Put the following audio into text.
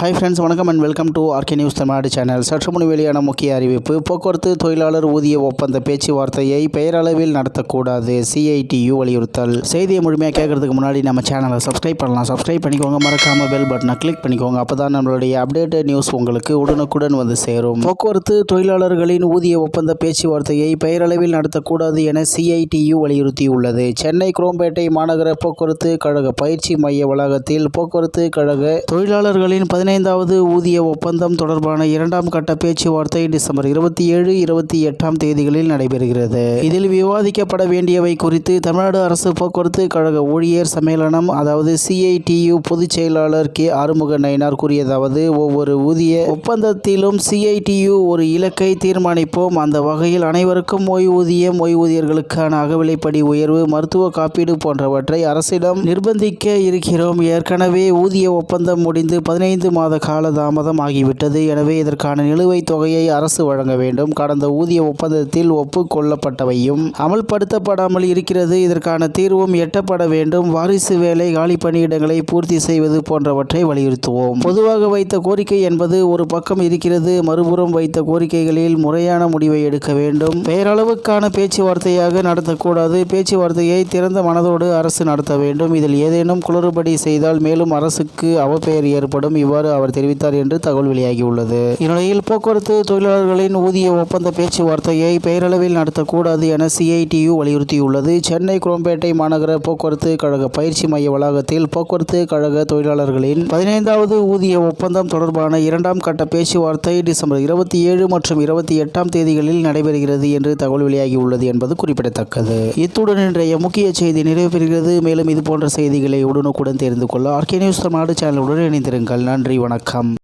Hi friends வணக்கம் and welcome to RK news Tamil Nadu channel சற்று முன் வெளியான முக்கிய அறிவிப்பு. போக்குவரத்து தொழிலாளர் ஊதிய ஒப்பந்த பேச்சுவார்த்தையை பெயரளவில் நடத்தக்கூடாது. சிஐடியு வலியுறுத்தல். செய்தியை முழுமையாக கேட்கறதுக்கு முன்னாடி நம்ம சேனலை சப்ஸ்கிரைப் பண்ணலாம். சப்ஸ்கிரைப் பண்ணிக்கோங்க. மறக்காம பெல் பட்டனை கிளிக் பண்ணிக்கோங்க. அப்போ தான் நம்மளுடைய அப்டேட்டட் நியூஸ் உங்களுக்கு உடனுக்குடன் வந்து சேரும். போக்குவரத்து தொழிலாளர்களின் ஊதிய ஒப்பந்த பேச்சுவார்த்தையை பெயரளவில் நடத்தக்கூடாது என சிஐடியு வலியுறுத்தியுள்ளது. சென்னை குரோம்பேட்டை மாநகர போக்குவரத்து கழக பயிற்சி மைய வளாகத்தில் போக்குவரத்து கழக தொழிலாளர்களின் பதினைந்தாவது ஊதிய ஒப்பந்தம் தொடர்பான இரண்டாம் கட்ட பேச்சுவார்த்தை டிசம்பர் இருபத்தி ஏழு இருபத்தி எட்டாம் தேதிகளில் நடைபெறுகிறது. இதில் விவாதிக்கப்பட வேண்டியவை குறித்து தமிழ்நாடு அரசு போக்குவரத்து கழக ஊழியர் சம்மேளனம் அதாவது சிஐடியு பொதுச் செயலாளர் கே. ஆறுமுக நயினார் கூறியதாவது ஒவ்வொரு ஊதிய ஒப்பந்தத்திலும் சிஐடியு ஒரு இலக்கை தீர்மானிப்போம். அந்த வகையில் அனைவருக்கும் ஓய்வூதியம் ஓய்வூதியர்களுக்கான அகவிலைப்படி உயர்வு மருத்துவ காப்பீடு போன்றவற்றை அரசிடம் நிர்பந்திக்க இருக்கிறோம். ஏற்கனவே ஊதிய ஒப்பந்தம் முடிந்து பதினைந்து மாத கால தாமதம் ஆகிவிட்டது. எனவே இதற்கான நிலுவைத் தொகையை அரசு வழங்க வேண்டும். கடந்த ஊதிய ஒப்பந்தத்தில் ஒப்புக்கொள்ளப்பட்டவையும் அமல்படுத்தப்படாமல் இருக்கிறது. இதற்கான தீர்வும் எட்டப்பட வேண்டும். வாரிசு வேலை காலி பணியிடங்களை பூர்த்தி செய்வது போன்றவற்றை வலியுறுத்துவோம். பொதுவாக வைத்த கோரிக்கை என்பது ஒரு பக்கம் இருக்கிறது. மறுபுறம் வைத்த கோரிக்கைகளில் முறையான முடிவை எடுக்க வேண்டும். பெயரளவுக்கான பேச்சுவார்த்தையாக நடத்தக்கூடாது. பேச்சுவார்த்தையை திறந்த மனதோடு அரசு நடத்த வேண்டும். இதில் ஏதேனும் குளறுபடி செய்தால் மேலும் அரசுக்கு அவப்பெயர் ஏற்படும். இவ்வாறு அவர் தெரிவித்தார் என்று தகவல் வெளியாகியுள்ளது. இந்நிலையில் போக்குவரத்து தொழிலாளர்களின் ஊதிய ஒப்பந்த பேச்சுவார்த்தையை பெயரளவில் நடத்தக்கூடாது என சிஐடியு வலியுறுத்தியுள்ளது. சென்னை குரோம்பேட்டை மாநகர போக்குவரத்து கழக பயிற்சி மைய வளாகத்தில் போக்குவரத்து கழக தொழிலாளர்களின் பதினைந்தாவது ஊதிய ஒப்பந்தம் தொடர்பான இரண்டாம் கட்ட பேச்சுவார்த்தை டிசம்பர் இருபத்தி ஏழு மற்றும் இருபத்தி எட்டாம் தேதிகளில் நடைபெறுகிறது என்று தகவல் வெளியாகியுள்ளது என்பது குறிப்பிடத்தக்கது. இத்துடன் இன்றைய முக்கிய செய்தி நிறைவு பெறுகிறது மேலும் இது போன்ற செய்திகளை உடனுக்குடன் தெரிந்து கொள்ள ஆர்கே நியூஸ் தமிழ்நாடு சேனலுடன் இணைந்திருங்கள். நன்றி வணக்கம்.